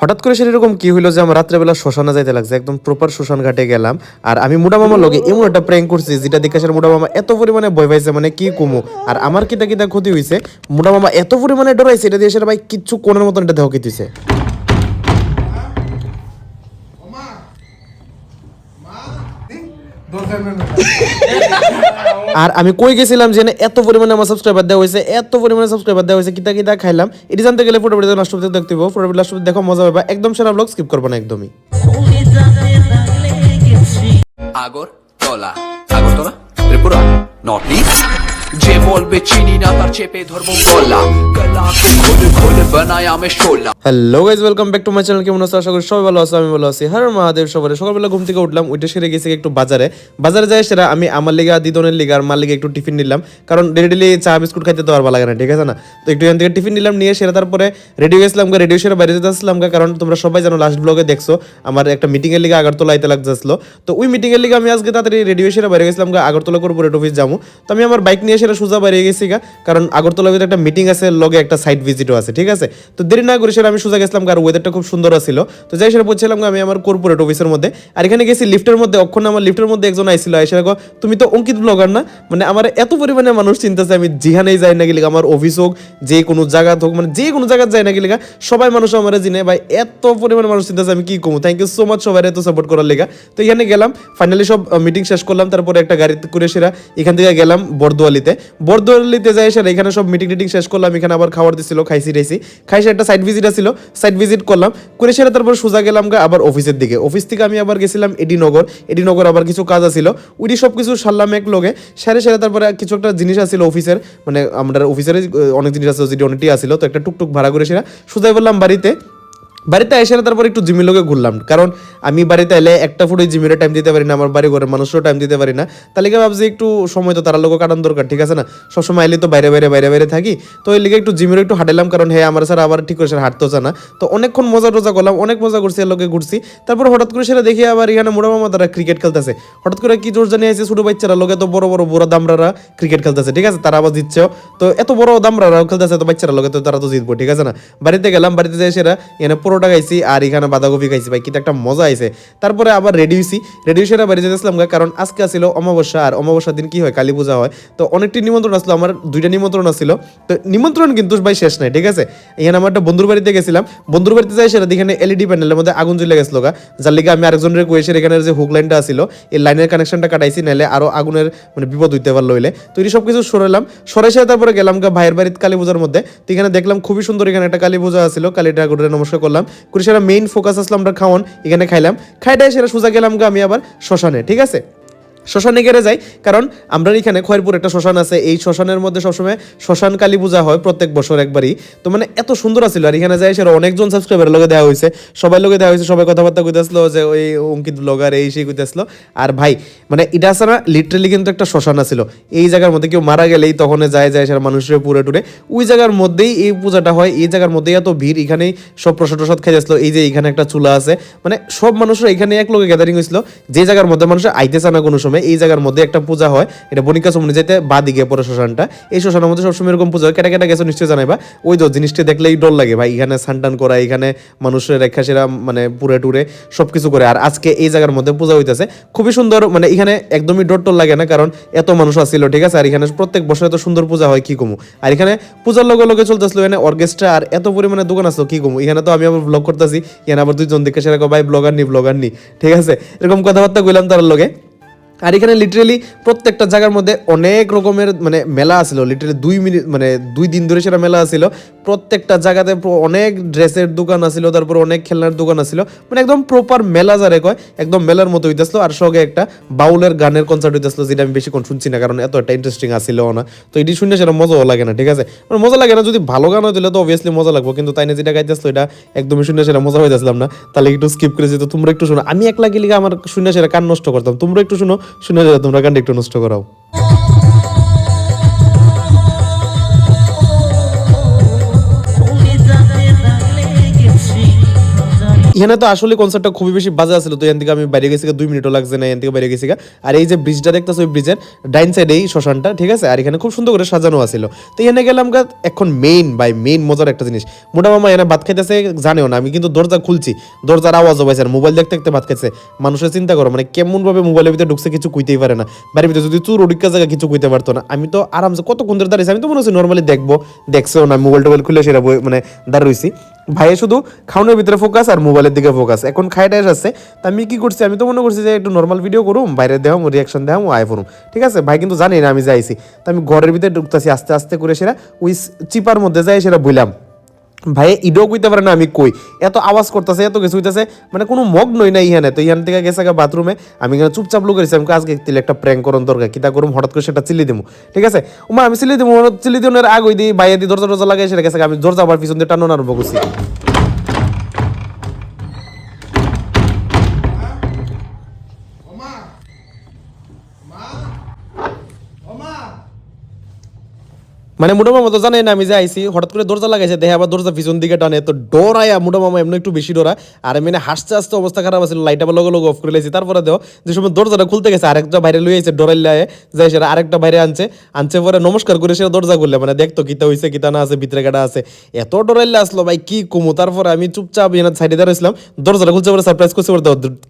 হঠাৎ করে সেরকম কি হইল যে আমার রাত্রেবেলা শ্মশানে যাইতে লাগছে, একদম প্রপার শ্মশান ঘাটে গেলাম। আর আমি মোটা মামার লগে এমন একটা প্র্যাঙ্ক করছি, যেটা দেখে সেটা মুডা মামা এত পরিমাণে ভয় পাইছে মানে কি কমু? আর আমার কিতা কিতা ক্ষতি হয়েছে মোটা মামা এত পরিমাণে ডরাইছে, এটা দিয়ে সেটা ভাই কিচ্ছু কোনের মতন এটা দেহ কিতিছে আর আমি কই গেছিলাম যে এত পরিমাণে আমার সাবস্ক্রাইবার দেওয়া হয়েছে এত পরিমাণে সাবস্ক্রাইবার দেওয়া হয়েছে কিতা কিতা খাইলাম। এটি জানতে গেলে ফটো ভিডিও লাস্ট হতে দেখতে হবে ফটো ভিডিও নষ্ট দেখো মজা পাবা একদম সেরা ব্লগ স্কিপ করব না একদমই। আগর তলা আগরতলা? ত্রিপুরা? নর্থ ইস্ট যে বলবে চিনি না, তার চেপে ধরবো গলা খুলে বানায় আমি শোলা। Hello guys welcome back to my channel কেমন আছো? আশা করি সবাই ভালো আছো, আমি ভালো আছি। হর মহাদেব, সবাই। সকালবেলা ঘুম থেকে উঠলাম ওইটা সেরে গেছি একটু বাজারে। বাজারে যাই সেরা, আমি আমার লিগা, দিদনের লিগা আর মার লিগা একটু টিফিন নিলাম। কারণ ডেলি ডেলি চা, বিস্কুট খাইতে তো আর ভালো লাগে না, ঠিক আছে না? তো একটু এখান থেকে টিফিন নিলাম, নিয়ে সেরা তারপরে রেডিও গেছিলাম রেডিও সেরা বাইরে যেতে আসলাম কারণ তোমরা সবাই জানো লাস্ট ব্লগে দেখছ, আমার একটা মিটিং এর লিগা আগরতলা আইতে লাগতেছিল। তো ওই মিটিং এর লিগা আমি আজকে তাড়াতাড়ি রেডিও সেরা বাইরে গেছিলাম আগরতলা কর্পোরেট অফিস যাব। তো আমি আমার বাইক নিয়ে সেরা সোজা বাইরে গেছি গা, কারণ আগরতলা ভিতরে একটা মিটিং আছে, লগে একটা সাইট ভিজিটও আছে, ঠিক আছে? তো দেরি না করে সেটা আমি সোজা গেছিলাম কারণ ওয়েদারটা খুব সুন্দর ছিল তো যাই সেটা বলছিলাম আমি আমার কর্পোরেট অফিসের মধ্যে। আর এখানে গেছি লিফটের মধ্যে, অক্ষণ আমার লিফটের মধ্যে একজন আইছিল, আইসে রাখো তুমি তো অঙ্কিত ব্লগার না? মানে আমার এত পরিমাণে মানুষ চিন্তাছে, আমি যেখানেই যাই না গেলে আমার অফিস হোক, যে কোনো জায়গা হোক মানে যে কোনো জায়গায় যাই না গেলে সবাই মানুষ আমার জিনে ভাই, এত পরিমাণে মানুষ চিন্তাছে, আমি কি কমু? থ্যাংক ইউ সো মাচ সবাই এত সাপোর্ট করার লেগা। তো এখানে গেলাম ফাইনালি সব মিটিং শেষ করলাম, তারপরে একটা গাড়িতে করে সেরা, এখান থেকে গেলাম বরদোয়ালিতে। বরদোয়ালিতে যাই সেরা এখানে সব মিটিং টিটিং শেষ করলাম, এখানে আবার খাবার দিছিল, খাইছি টাইছি খাইছি একটা সাইড ভিজিট ছিল সাইড ভিজিট করলাম। করে সেরা তারপর সোজা গেলাম আবার অফিসের দিকে। অফিস থেকে আমি আবার গেছিলাম এডিনগর। এডিনগর আবার কিছু কাজ আছিল। ওইটি সব কিছু সারলাম এক লগে। সারে সারে তারপরে কিছু একটা জিনিস আছিল অফিসের মানে আমরা অফিসের অনেক জিনিস আছে যেটি অনেকটি আছিল, তো একটা টুকটুক ভাড়া করে সেরা সোজাই বললাম বাড়িতে। বাড়িতে এসে না, তারপর একটু জিমির লোকে ঘুরলাম। কারণ আমি বাড়িতে এলে একটা ফুটে জিমিরে টাইম দিতে পারি না, আমার বাড়ি ঘরের মানুষেরও টাইম দিতে পারি না। তাহলে কি ভাবছি একটু সময় তো তারা লোক কাটান দরকার, ঠিক আছে না? সবসময় এলে তো বাইরে বাইরে বাইরে বাইরে থাকি। তো এই লিগে একটু জিমিরে একটু হাঁটালাম কারণ হ্যাঁ আমার স্যার আবার ঠিক করে স্যার হাঁটতেও না। তো অনেকক্ষণ মজা টজা করলাম, অনেক মজা করছি, এর লোকে ঘুরছি। তারপর হঠাৎ করে সেটা দেখি আবার এখানে মোড়া মামা তারা ক্রিকেট খেলতেছে। হঠাৎ করে কি জোর জানিয়ে আছে ছোটো বাচ্চারা লোকে তো বড় বড়, বুড়া দামরারা ক্রিকেট খেলতেছে, ঠিক আছে? তারা আবার জিতছেও। তো এত বড় দামরারাও খেলতেছে তো বাচ্চারা লোকে তো তারা তো জিতবো, ঠিক আছে না? বাড়িতে গেলাম, বাড়িতে যাই সেরা, এখানে পরোটা খাইছি আর এখানে বাঁধাকপি খাইছি, ভাই কিন্তু একটা মজা আইছে। তারপরে আবার রেডি হয়েছি রেডি সেরা বাড়ি যেতেছিলাম কারণ আজকে আসছিল অমাবস্যা, আর অমাবস্যার দিন কি হয়, কালী পূজা হয়। তো অনেকটি নিমন্ত্রণ আসলো, আমার দুইটা নিমন্ত্রণ আসছিল তো নিমন্ত্রণ কিন্তু, ভাই, শেষ নাই, ঠিক আছে? এখানে আমার একটা বন্ধুর বাড়িতে গেছিলাম। বন্ধুর বাড়িতে যাই সেটা এখানে এলইডি প্যানেলের মধ্যে আগুন জ্বলে গেছিল গা যার লিগে আমি আরেকজনের কয়েছে এখানে যে হুক লাইনটা ছিল এই লাইনের কানেকশনটা কাটাইছি নাহলে আরও আগুনের মানে বিপদ হইতে পারল হইলে। তো এই সব কিছু সরালাম। সরাই সেরে তারপরে গেলাম গা ভাইয়ের বাড়িতে কালী পূজার মধ্যে। তো এখানে দেখলাম খুবই সুন্দর এখানে একটা কালী পূজা ছিল কালী ঠাকুরের নমস্কার করলাম। করে সেরা মেইন ফোকাস আসলো আমরা খাওয়ান, এখানে খাইলাম। খাইটাই সেটা সোজা গেলাম গা আমি আবার শ্মশানে, ঠিক আছে? শ্মশানে গেলে যাই, কারণ আমরা এখানে খয়েরপুর একটা শ্মশান আছে, এই শ্মশানের মধ্যে সবসময় শ্মশান কালী পূজা হয় প্রত্যেক বছর একবারই। তো মানে এত সুন্দর আছিল, আর এখানে যাই সেটা অনেকজন সাবস্ক্রাইবার লগে দেওয়া হয়েছে সবাই লগে দেওয়া হয়েছে সবাই কথাবার্তা কইতেছিল যে ওই অঙ্কিত ব্লগার এই সেই কইতেছিল। আর ভাই মানে এটা আছে না লিটারেলি কিন্তু একটা শ্মশান আছিল। এই জায়গার মধ্যে কেউ মারা গেলেই তখন যায় যায় সেটা মানুষের পুরে টুরে। ওই জায়গার মধ্যেই এই পূজাটা হয়, এই জায়গার মধ্যেই এত ভিড়, এখানেই সব প্রসাদ প্রসাদ খাই যাচ্ছিল এই যে এখানে একটা চুলা আছে মানে সব মানুষরা এখানে এক লোকে গ্যাদারিং হয়েছিল যে জায়গার মধ্যে মানুষ আইতেছে না কোনো সময়। এই জায়গার মধ্যে একটা পূজা হয়, এটা বনিকা সমনি যেতে বা দিকে পরে শ্মশানটা। এই শ্মশানের মধ্যে সবসময় এরকম পূজা হয়। কেটে কেটে গেছে, নিশ্চয়ই জানাইবা। ওই তো জিনিসটা দেখলেই ডর লাগে ভাই, এখানে সানটান করা, এখানে মানুষের রেখা সেরা মানে পুরে টুরে সব কিছু করে। আর আজকে এই জায়গার মধ্যে পূজা হইতেছে। খুবই সুন্দর মানে এখানে একদমই ডর টর লাগে না, কারণ এত মানুষ আসছিল ঠিক আছে? আর এখানে প্রত্যেক বছর এত সুন্দর পূজা হয়, কি কমু? আর এখানে পূজার লগে লগে চলতেছিল, এখানে অর্কেস্ট্রা আর এত পরিমাণে দোকান আসলো, কি কমু? এখানে তো আমি আবার ব্লগ করতেছি, এখানে আবার দুইজন দেখে সেরা ভাই ব্লগার নি ব্লগার নি। ঠিক আছে? এরকম কথাবার্তা কইলাম তার লগে। আর এখানে লিটারেলি প্রত্যেকটা জায়গার মধ্যে অনেক রকমের মানে মেলা আছিল লিটারেলি দুই মিনিট মানে দুই দিন ধরে সেটা মেলা আছিল। প্রত্যেকটা জায়গাতে অনেক ড্রেসের দোকান আছিল, তারপর অনেক খেলনার দোকান আছিল। মানে একদম প্রপার মেলা যারে কয়, একদম মেলার মতো হইতেছিল। আর সঙ্গে একটা বাউলের গানের কনসার্ট হইতেছিল, যেটা আমি বেশিক্ষণ শুনছি না, কারণ এত একটা ইন্টারেস্টিং আসছিল না। তো এটি শুনে সেটা মজাও লাগে না, ঠিক আছে? মানে মজা লাগে না, যদি ভালো গান হইলে তো অবভিয়াসলি মজা লাগবো। কিন্তু তাই না, যেটা গাইতেছিল, এটা একদমই শুনে সেটা মজা হইতেছিলাম না। তাহলে একটু স্কিপ করেছি, তো তোমরা একটু শোনো। আমি একলা গেলে আমার শুনে সেটা কান নষ্ট করতাম? তোমরা একটু শুনো শুনে যাও তোমরা গানটা একটু নষ্ট করাও। এখানে তো আসলে কনসার্টটা খুবই বেশি বাজে আছিল। তো এখান থেকে আমি বাইরে গেছি দুই মিনিটও লাগছে না, এখান থেকে বাইরে গেছি আর এই যে ব্রিজটা দেখতেছো, ওই ব্রিজের ডাইন সাইডে এই শ্মশানটা, ঠিক আছে? আর এখানে খুব সুন্দর করে সাজানো আছিল। তো এখানে গেলাম এখন মেইন বাই মেইন মজার একটা জিনিস। মোটা মামা এখানে ভাত খাইতেছে, জানেও না, আমি কিন্তু দরজা খুলছি। দরজার আওয়াজ হবাইছে আর মোবাইল দেখতে দেখতে ভাত খাইছে। মানুষের চিন্তা করো মানে কেমন ভাবে মোবাইলের ভিতরে ঢুকছে কিছু কইতেই পারে না। বাড়ির ভিতরে যদি চুর ওডিকা জায়গা কিছু কইতে পারতো না, আমি তো আরামসে কতক্ষণ ধরে দাঁড়িয়েছি আমি তো মনে হচ্ছে নর্মালি দেখব। দেখছেও না মোবাইল টোবাইল খুলে সেটা মানে দাঁড়িয়ে রইছি ভাইয়ে শুধু খাওয়ানোর ভিতরে ফোকাস আর মোবাইলের দিকে ফোকাস এখন খাই ডাইস আসছে তা আমি কি করছি? আমি তো মনে করছি যে একটু নর্মাল ভিডিও করুম, বাইরে দেখাম রিয়াকশন দেখাম আয় ফোরুম ঠিক আছে? ভাই কিন্তু জানি না আমি যাইছি। তা আমি ঘরের ভিতরে ঢুকতেছি, আস্তে আস্তে করে সেটা ওই চিপার মধ্যে যাই সেটা বললাম ভাই ইডো কইতে পারে না, আমি কই। এত আওয়াজ করতেছে, এত কিছু হইতেছে মানে কোনো মগ্নই নাই ইহানে তো ইহান থেকে গেছে বাথরুমে, আমি এখানে চুপচাপ লোক আমি আজকে তিলে একটা প্র্যাঙ্ক করুন দরকার কিতা করুম? হঠাৎ করে সেটা চিলি দিমু। ঠিক আছে? উমা, আমি চিলি দিমু চিলি দিনের আগ হই দিই বাইরে দিয়ে দরজা দরজা লাগাই, সেটা গেছে আমি দরজা আবার পিছন দিয়ে টানো আরম্ভ করছি। মানে মুডো মামা তো জানে না, আমি যে আইছি, হঠাৎ করে দরজা লাগাইছে, দেখে আবার দরজা পিছন দিকে টানে। তো ডরায়া মুডো মামা এমনি একটু বেশি ডরা। আর মানে হাসতে হাসতে অবস্থা খারাপ আছে লাইট আবার লগে লগে অফ করে লাইছি। তারপরে দেও যে সময় দরজাটা খুলতে গেছে, আরেকটা বাইরে লই আইছে ডরাইলে যাই সেটা আরেকটা বাইরে আনছে। আনছে পরে নমস্কার করে সে দরজা খুললে মানে দেখতো কিতা হইছে, কিতা না আছে, ভিতরে কাটা আছে। এত ডরাইলে আসলো, ভাই, কি কমু? তারপরে আমি চুপচাপ এখানে সাইডে দাঁড়াইছিলাম দরজাটা খুলছে পরে সারপ্রাইজ করছে পরে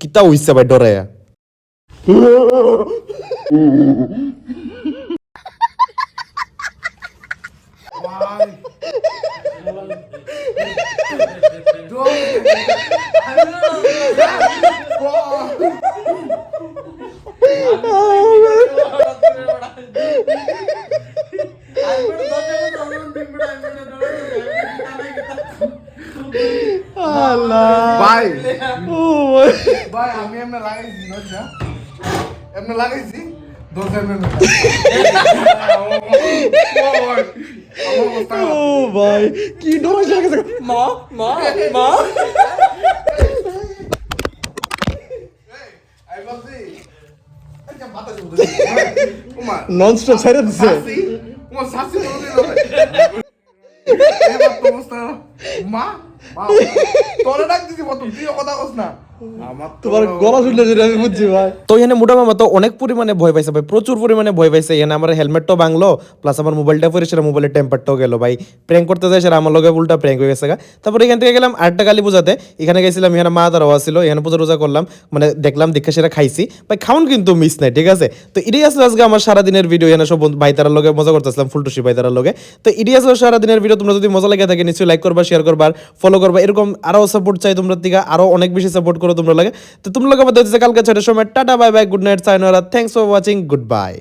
কিতা হইছে ভাই ডরাইয়া ভাই ভাই আমি এমনি লাগাইছি দরজা এমনি লাগাইছি দরজা এমনি ও ভাই, কি ডরাইছে গেছে মা মা মা। নন স্টপ ছেড়ে দিছে। মা তোরা ডাক দিছি তুই কথা কস না। তোমার গলা শুনলে যেটা আমি বুঝছি ভাই। তো এখানে মোটা মামা তো অনেক পরিমাণে ভয় পাইছে ভাই প্রচুর পরিমাণে ভয় পাইছে। এখানে আমার হেলমেটটাও ভাঙলো প্লাস আমার মোবাইলটা পরে সেটা মোবাইলের টেম্পারটাও গেল ভাই। প্র্যাঙ্ক করতে যায় সেটা আমার লগে উল্টা প্র্যাঙ্ক হয়ে গেছে গা। এখান থেকে গেলাম আটটা কালী পূজাতে এখানে গেছিলাম এখানে মা তার ছিল এখানে পূজা রোজা করলাম। মানে দেখলাম দীক্ষা সেটা খাইছি। ভাই খাউন কিন্তু মিস নাই ঠিক আছে? তো এটাই আসলে আজকে আমার সারাদিনের ভিডিও এখানে সব বন্ধু- ভাই তারার লগে মজা করতেছিলাম ফুলটুসি লগে। তো এটাই আসলে সারাদিনের ভিডিও তোমরা যদি মজা লেগে থাকে নিশ্চয়ই লাইক করবা শেয়ার করবা ফলো করবা। এরকম আরও সাপোর্ট চাই তোমরা থেকে আরও অনেক বেশি সাপোর্ট করো তোমরা লাগে। তো তোমরা লোক আমাদের কালকে ছটার সময়। Tata, bye bye, good night সাইনোরা thanks for watching good bye